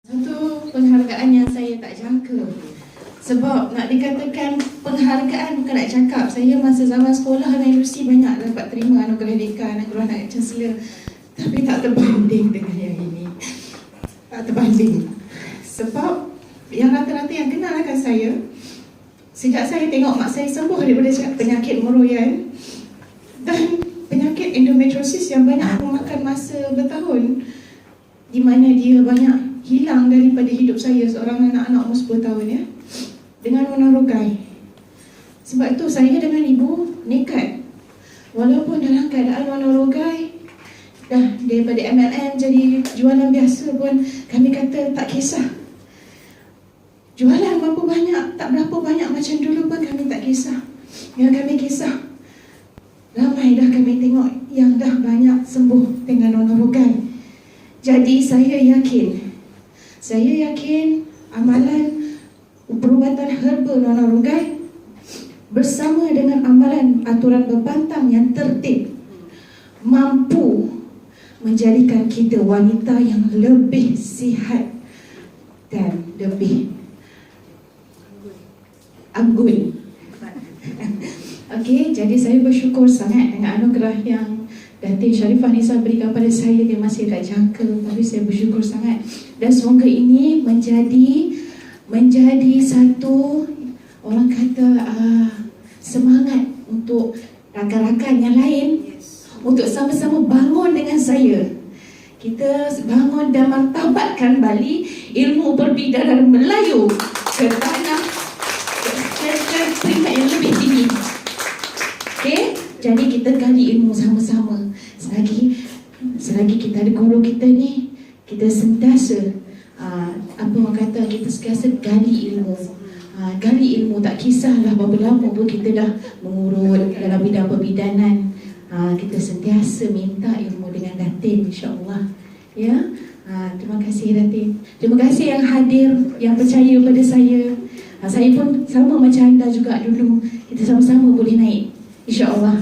Satu penghargaan yang saya tak jangka. Sebab nak dikatakan penghargaan bukan nak cakap. Saya masa zaman sekolah dan universiti banyak dapat terima anugerah dekan, anugerah anak chancellor Tapi tak terbanding dengan yang ini. Tak terbanding. Sebab yang rata-rata yang kenal akan saya Sejak saya tengok mak saya sembuh daripada penyakit meroyan Dan penyakit endometriosis yang banyak memakan masa bertahun di mana dia banyak hilang daripada hidup saya seorang anak-anak umur 10 tahun ya. Dengan monorugai sebab itu saya dengan ibu nekat. Walaupun dalam keadaan monorugai dah daripada MLM jadi jualan biasa pun kami kata tak kisah. Jualan berapa banyak tak berapa banyak macam dulu pun kami tak kisah. Yang kami kisah. Ramai dah kami tengok yang dah banyak sembuh dengan monorugai jadi saya yakin, saya yakin amalan perubatan herba nona rugai bersama dengan amalan aturan berbantang yang tertib mampu menjadikan kita wanita yang lebih sihat dan lebih anggun. Okey, jadi saya bersyukur sangat dengan anugerah yang Datin Sharifah Nisa berikan pada saya dia masih tak jangka tapi saya bersyukur sangat. Dan semoga ini menjadi menjadi satu orang kata uh, semangat untuk rakan-rakan yang lain. Untuk sama-sama bangun dengan saya. Kita bangun dan martabatkan Bali ilmu perbidanan Melayu ke tanah ke, ke peringkat yang lebih tinggi Okay? Jadi kita gali ilmu sama-sama. Selagi selagi kita ada guru kita ni, kita sentiasa uh, apa orang kata kita sentiasa gali ilmu. Uh, gali ilmu tak kisahlah berapa lama pun kita dah mengurut dalam bidang perbidanan. Uh, kita sentiasa minta ilmu dengan Datin insya-Allah. Ya. Uh, terima kasih Datin. Terima kasih yang hadir, yang percaya pada saya. Uh, saya pun sama macam anda juga dulu. Kita sama-sama boleh naik. 真希望